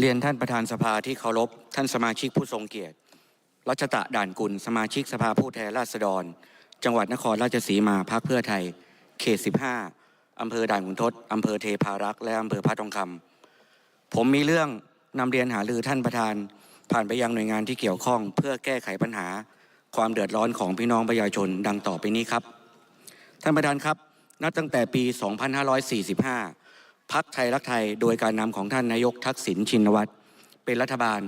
เรียนท่านประธานสภาที่เคารพ ท่านสมาชิกผู้ทรงเกียรติ รัชตะด่านกุล สมาชิกสภาผู้แทนราษฎร จังหวัดนครราชสีมาพักเพื่อไทย เขต 15 อำเภอด่านขุนทด อำเภอเทพารักษ์ และอำเภอพระทองคำ ผมมีเรื่องนำเรียนหารือท่านประธาน ผ่านไปยังหน่วยงานที่เกี่ยวข้อง เพื่อแก้ไขปัญหา ความเดือดร้อนของพี่น้องประชาชนดังต่อไปนี้ครับ ท่านประธานครับ นับตั้งแต่ปี 2545 พักไทยรักไทยโดยการนำของท่านนายกทักษิณชินวัตรเป็นรัฐบาล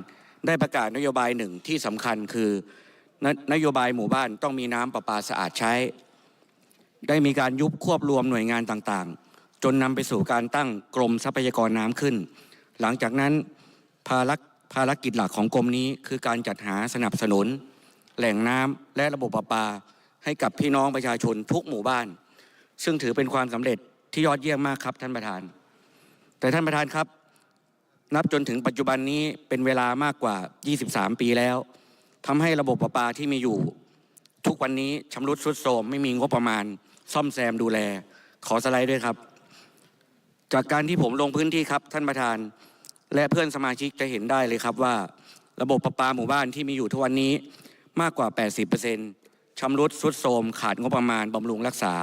ได้ประกาศนโยบายหนึ่งที่สำคัญคือนนโยบายหมู่บ้านต้องมีน้ำประปาสะอาดใช้ ได้มีการยุบควบรวมหน่วยงานต่างๆ จนนำไปสู่การตั้งกรมทรัพยากรน้ำขึ้น หลังจากนั้นภารกภารกิจหลักของกรมนี้คือการจัดหาสนับสนุน แหล่งน้ำและระบบประปา ให้กับพี่น้องประชาชนทุกหมู่บ้าน ซึ่งถือเป็นความสำเร็จที่ยอดเยี่ยมมากครับท่านประธาน แต่ท่านประธานครับ นับจนถึงปัจจุบันนี้เป็นเวลามากกว่า 23 ปีแล้วทำให้ระบบประปาที่มีอยู่ ทุกวันนี้ชำรุดทรุดโทรมไม่มีงบประมาณ ซ่อมแซมดูแล ขอสไลด์ด้วยครับ จากการที่ผมลงพื้นที่ครับ ท่านประธาน และเพื่อนสมาชิกจะเห็นได้เลยครับว่า ระบบประปาหมู่บ้านที่มีอยู่ทุกวันนี้มากกว่า 80%ชำรุดทรุดโทรมขาดงบประมาณบำรุงรักษา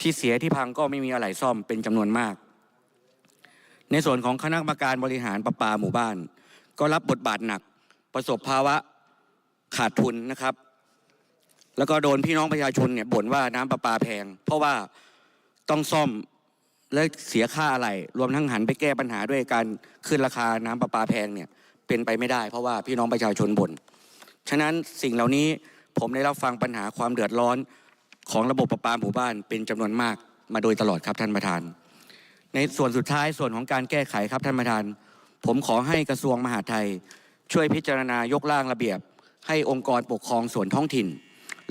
ที่เสียที่พังก็ไม่มีอะไรซ่อมเป็นจำนวนมาก ในส่วนของคณะกรรมการบริหารประปาหมู่บ้าน ก็รับบทบาทหนักประสบภาวะขาดทุนนะครับ แล้วก็โดนพี่น้องประชาชนเนี่ยบ่นว่าน้ำประปาแพง เพราะว่าต้องซ่อมและเสียค่าอะไร รวมทั้งหันไปแก้ปัญหาด้วยการขึ้นราคาน้ำประปาแพงเนี่ยเป็นไปไม่ได้ เพราะว่าพี่น้องประชาชนบ่นฉะนั้นสิ่งเหล่านี้ผมได้รับฟังปัญหาความเดือดร้อนของระบบประปาหมู่บ้านเป็นจำนวนมากมาโดยตลอดครับท่านประธาน ในส่วนสุดท้ายส่วนของการแก้ไขครับท่านประธาน ผมขอให้กระทรวงมหาดไทย ช่วยพิจารณายกร่างระเบียบ ให้องค์กรปกครองส่วนท้องถิ่น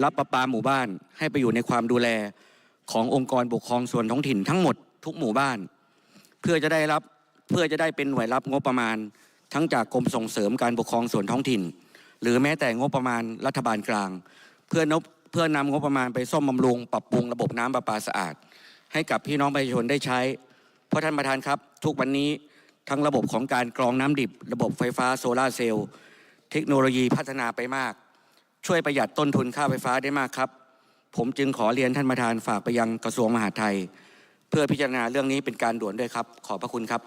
รับประปาหมู่บ้านให้ไปอยู่ในความดูแลขององค์กรปกครองส่วนท้องถิ่นทั้งหมดทุกหมู่บ้าน เพื่อจะได้รับเพื่อจะได้เป็นหน่วยรับงบประมาณ ทั้งจากกรมส่งเสริมการปกครองส่วนท้องถิ่น หรือแม้แต่งบประมาณรัฐบาลกลาง เพื่อนบเพื่อนำงบประมาณไปซ่อมบำรุงปรับปรุงระบบน้ำประปาสะอาด ให้กับพี่น้องประชาชนได้ใช้ เพราะท่านประธานครับทุกวันนี้ทั้งระบบของการกรองน้ำดิบ ระบบไฟฟ้าโซลาเซลล์เทคโนโลยีพัฒนาไปมาก ช่วยประหยัดต้นทุนค่าไฟฟ้าได้มากครับ ผมจึงขอเรียนท่านประธานฝากไปยังกระทรวงมหาดไทย เพื่อพิจารณาเรื่องนี้เป็นการด่วนด้วยครับ ขอบพระคุณครับ